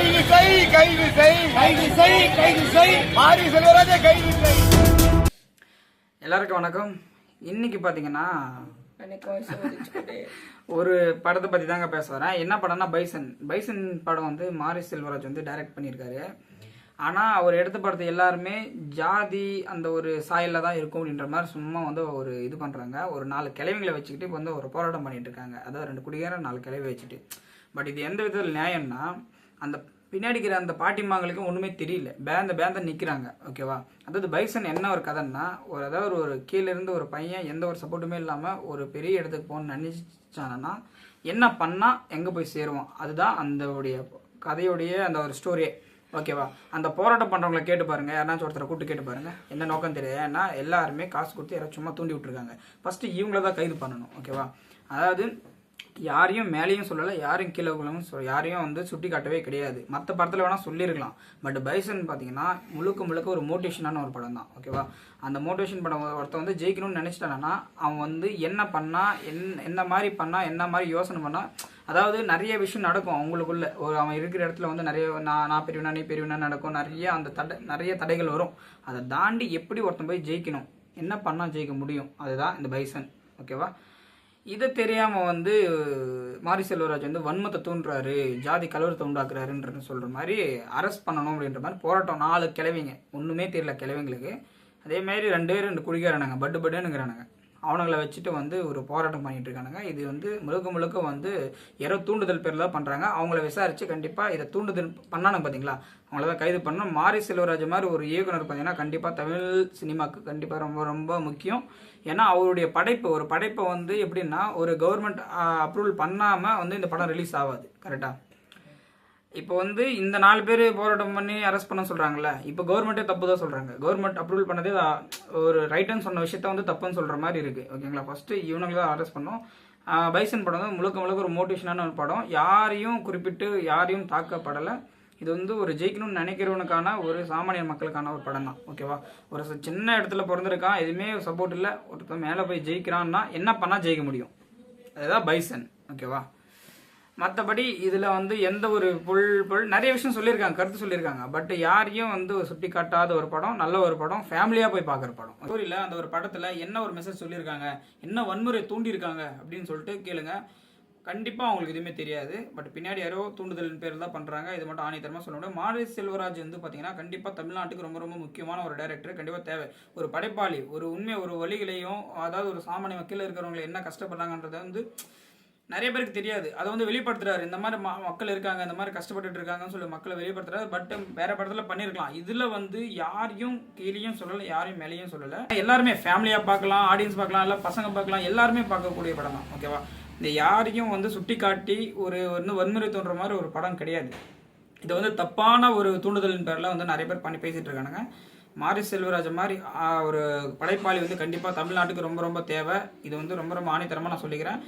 கைது செய் கைது செய். கைது செய் கைது செய். மாரி செல்வராஜை கைது செய். எல்லாருக்கும் வணக்கம். இன்னைக்கு பார்த்தீங்கன்னா ஒரு படத்தை பற்றி தாங்க பேச வரேன். என்ன படம்னா பைசன். பைசன் படம் வந்து மாரி செல்வராஜ் வந்து டைரக்ட் பண்ணியிருக்காரு. ஆனால் அவர் எடுத்த படத்தை எல்லாருமே ஜாதி அந்த ஒரு சாயலில் தான் இருக்கும் அப்படின்ற மாதிரி சும்மா வந்து ஒரு இது பண்ணுறாங்க ஒரு நாலு கிழவிங்களை வச்சுக்கிட்டு இப்போ வந்து ஒரு போராட்டம் பண்ணிட்டு இருக்காங்க. அதாவது ரெண்டு குடிகார நாலு கிழவி வச்சுட்டு. பட் இது எந்த விதத்தில் நியாயம்னா அந்த பின்னாடி இருக்கிற அந்த பாட்டிமாங்களுக்கும் ஒன்றுமே தெரியல. பேந்த பேந்த நிற்கிறாங்க ஓகேவா அதாவது பைசன் என்ன ஒரு கதைன்னா ஒரு அதாவது ஒரு கீழே இருந்து ஒரு பையன் எந்த ஒரு சப்போர்ட்டுமே இல்லாமல் ஒரு பெரிய இடத்துக்கு போகணும்னு நினைச்சானா என்ன பண்ணால் எங்கே போய் சேருவான்? அதுதான் அந்தவுடைய கதையுடைய அந்த ஒரு ஸ்டோரியே ஓகேவா அந்த போராட்டம் பண்ணுறவங்கள கேட்டு பாருங்க. யாராச்சும் ஒருத்தரை கூப்பிட்டு கேட்டு பாருங்கள் என்ன நோக்கம் தெரியாது. ஏன்னா எல்லாருமே காசு கொடுத்து யாராச்சும் சும்மா தூண்டி விட்டுருக்காங்க. ஃபஸ்ட்டு இவங்கள தான் கைது பண்ணணும். ஓகேவா அதாவது யாரையும் மேலேயும் சொல்லலை யாரையும் கீழே உள்ளவங்க சொல் யாரையும் வந்து சுட்டி காட்டவே கிடையாது. மற்ற படத்தில் வேணால் சொல்லியிருக்கலாம். பட் பைசன் பார்த்தீங்கன்னா முழுக்க முழுக்க ஒரு மோட்டிவேஷனான ஒரு படம் தான். ஓகேவா அந்த மோட்டிவேஷன் படம் ஒருத்தன் வந்து ஜெயிக்கணும்னு நினச்சிட்டானா அவன் வந்து என்ன பண்ணால் என் என்ன மாதிரி பண்ணால் என்ன மாதிரி யோசனை பண்ணால் அதாவது நிறைய விஷயம் நடக்கும் அவங்களுக்குள்ள. ஒரு அவன் இருக்கிற இடத்துல வந்து நிறைய நான் நான் பெரியவனா நீ பெரியவனா நடக்கும். நிறைய அந்த தடை நிறைய தடைகள் வரும். அதை தாண்டி எப்படி ஒருத்தன் போய் ஜெயிக்கணும்? என்ன பண்ணால் ஜெயிக்க முடியும்? அதுதான் இந்த பைசன் ஓகேவா இதை தெரியாமல் வந்து மாரி செல்வராஜ் வந்து வன்மத்தை தூண்டுறாரு ஜாதி கலவரத்தை உண்டாக்குறாருன்றது சொல்கிற மாதிரி அரெஸ்ட் பண்ணணும் அப்படின்ற மாதிரி போராட்டம் நாலு கிழவிங்க. ஒன்றுமே தெரியல கிளவிங்களுக்கு அதே மாதிரி ரெண்டு பேரும் ரெண்டு குடிக்காரனாங்க பட்டு பட்டுனுங்கிறானுங்க அவனுங்களை வச்சுட்டு வந்து ஒரு போராட்டம் பண்ணிட்டு இருக்கானுங்க இது வந்து முழுக்க முழுக்க வந்து யாரோ தூண்டுதல் பேரில் தான் பண்ணுறாங்க அவங்கள விசாரித்து கண்டிப்பாக இதை தூண்டுதல் பண்ணானுங்க பார்த்தீங்களா அவங்கள தான் கைது பண்ணணும். மாரி செல்வராஜ் மாதிரி ஒரு இயக்குனர் பார்த்தீங்கன்னா கண்டிப்பாக தமிழ் சினிமாவுக்கு கண்டிப்பாக ரொம்ப ரொம்ப முக்கியம். ஏன்னா அவருடைய படைப்பு ஒரு படைப்பை வந்து எப்படின்னா ஒரு கவர்மெண்ட் அப்ரூவல் பண்ணாமல் வந்து இந்த படம் ரிலீஸ் ஆகாது. கரெக்டாக இப்போ வந்து இந்த நாலு பேர் போராட்டம் பண்ணி அரெஸ்ட் பண்ண சொல்றாங்கல்ல இப்போ கவர்மெண்ட்டே தப்பு தான் சொல்றாங்க. கவர்மெண்ட் அப்ரூவல் பண்ணதே ஒரு ரைட்டுன்னு சொன்ன விஷயத்த வந்து தப்புன்னு சொல்ற மாதிரி இருக்கு. ஓகேங்களா ஃபர்ஸ்ட் இவனுங்களை தான் அரெஸ்ட் பண்ணோம். பைசன் படம் வந்து முழுக்க முழுக்க ஒரு மோட்டிவேஷனான ஒரு படம். யாரையும் குறிப்பிட்டு யாரையும் தாக்கப்படலை. இது வந்து ஒரு ஜெயிக்கணும்னு நினைக்கிறவனுக்கான ஒரு சாமானிய மக்களுக்கான ஒரு படம் தான். ஓகேவா ஒரு சின்ன இடத்துல பிறந்திருக்கான் எதுவுமே சப்போர்ட் இல்லை. ஒருத்தன் மேலே போய் ஜெயிக்கிறான்னா என்ன பண்ணால் ஜெயிக்க முடியும்? அதுதான் பைசன். ஓகேவா மற்றபடி இதில் வந்து எந்த ஒரு புல் புல் நிறைய விஷயம் சொல்லியிருக்காங்க கருத்து சொல்லியிருக்காங்க. பட் யாரையும் வந்து சுட்டி காட்டாத ஒரு படம் நல்ல ஒரு படம் ஃபேமிலியாக போய் பார்க்குற படம். ஸ்டோரியில் அந்த ஒரு படத்தில் என்ன ஒரு மெசேஜ் சொல்லியிருக்காங்க என்ன வன்முறை தூண்டியிருக்காங்க அப்படின்னு சொல்லிட்டு கேளுங்க. கண்டிப்பாக அவங்களுக்கு எதுவுமே தெரியாது. பட் பின்னாடி யாரோ தூண்டுதலின் பேர் தான் பண்ணுறாங்க இது மட்டும் ஆணித்தரமாக சொல்ல முடியும் மாரி செல்வராஜ் வந்து பார்த்தீங்கன்னா கண்டிப்பாக தமிழ்நாட்டுக்கு ரொம்ப ரொம்ப முக்கியமான ஒரு டைரக்டர் கண்டிப்பாக தேவை. ஒரு படைப்பாளி ஒரு உண்மை ஒரு வழிகளையும் அதாவது ஒரு சாமானிய மக்கள் இருக்கிறவங்களை என்ன கஷ்டப்படுறாங்கன்றதை வந்து நிறைய பேருக்கு தெரியாது. அதை வந்து வெளிப்படுத்துறாரு. இந்த மாதிரி ம- மக்கள் இருக்காங்க இந்த மாதிரி கஷ்டப்பட்டுட்டு இருக்காங்கன்னு சொல்லி மக்களை வெளிப்படுத்துறாரு. பட் வேற படத்துல பண்ணிருக்கலாம். இதுல வந்து யாரையும் கீழேயும் சொல்லல யாரையும் மேலேயும் சொல்லல. எல்லாருமே ஃபேமிலியா பார்க்கலாம் ஆடியன்ஸ் பார்க்கலாம் இல்ல பசங்க பார்க்கலாம் எல்லாருமே பார்க்கக்கூடிய படம் தான். ஓகேவா இந்த யாரையும் வந்து சுட்டி காட்டி ஒரு வந்து வன்முறை தோன்ற மாதிரி ஒரு படம் கிடையாது. இது வந்து தப்பான ஒரு தூண்டுதலின் பேரில் வந்து நிறைய பேர் பண்ணி பேசிட்டு இருக்கானுங்க. மாரி செல்வராஜ் மாதிரி ஒரு படைப்பாளி வந்து கண்டிப்பாக தமிழ்நாட்டுக்கு ரொம்ப ரொம்ப தேவை. இது வந்து ரொம்ப ரொம்ப ஆணித்தரமாக நான் சொல்லிக்கிறேன்.